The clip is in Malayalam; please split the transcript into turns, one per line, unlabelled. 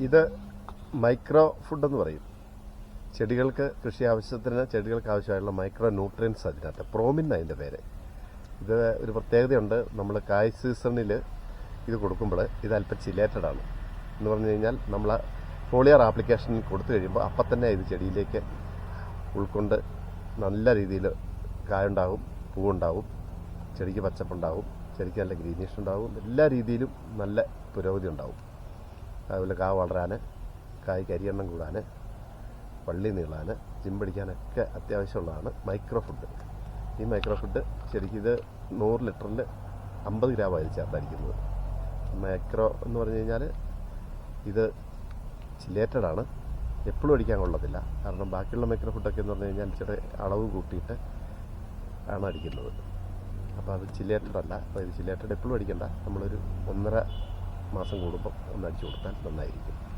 ഇത് മൈക്രോ ഫുഡ് എന്ന് പറയും. ചെടികൾക്ക് കൃഷി ആവശ്യത്തിന് ചെടികൾക്ക് ആവശ്യമായുള്ള മൈക്രോ ന്യൂട്രിയൻസ് അതിനകത്ത്. പ്രോമിൻ അതിന്റെ പേര്. ഇത് ഒരു പ്രത്യേകതയുണ്ട്. നമ്മൾ കായ് സീസണിൽ ഇത് കൊടുക്കുമ്പോൾ ഇത് അല്പം ചിലേറ്റഡ് ആണ്. എന്ന് പറഞ്ഞു കഴിഞ്ഞാൽ നമ്മൾ ഫോളിയർ ആപ്ലിക്കേഷൻ കൊടുത്തു കഴിയുമ്പോൾ അപ്പം തന്നെ ഇത് ചെടിയിലേക്ക് ഉൾക്കൊണ്ട് നല്ല രീതിയിൽ കായുണ്ടാവും പൂവുണ്ടാവും ചെടിക്ക് പച്ചപ്പുണ്ടാവും ചെടിക്ക് നല്ല ഗ്രീനിഷ് ഉണ്ടാവും എല്ലാ രീതിയിലും നല്ല പുരോഗതി ഉണ്ടാവും. അതുപോലെ കാ വളരാൻ കായ് കരിയെണ്ണം കൂടാൻ വള്ളി നീളാൻ ചിമ്പടിക്കാനൊക്കെ അത്യാവശ്യമുള്ളതാണ് മൈക്രോ ഫുഡ് ഈ മൈക്രോ ഫുഡ് ശരിക്കും ഇത് നൂറ് ലിറ്ററിൽ അമ്പത് ഗ്രാം അതിൽ ചേർത്തായിരിക്കുന്നത് മൈക്രോ എന്ന് പറഞ്ഞു കഴിഞ്ഞാൽ ഇത് ചില്ലേറ്റഡ് ആണ്. എപ്പോഴും അടിക്കാൻ കൊള്ളത്തില്ല. കാരണം ബാക്കിയുള്ള മൈക്രോ ഫുഡൊക്കെ എന്ന് പറഞ്ഞു കഴിഞ്ഞാൽ ഇച്ചിരി അളവ് കൂട്ടിയിട്ട് ആണ് അടിക്കുന്നത്. അപ്പോൾ അത് ചില്ലേറ്റഡ് അല്ല. അപ്പോൾ ഇത് ചില്ലേറ്റഡ് എപ്പോഴും അടിക്കണ്ട. നമ്മളൊരു ഒന്നര മാസം കൂടുമ്പോൾ ഒന്ന് അടിച്ചു കൊടുത്താൽ നന്നായിരിക്കും.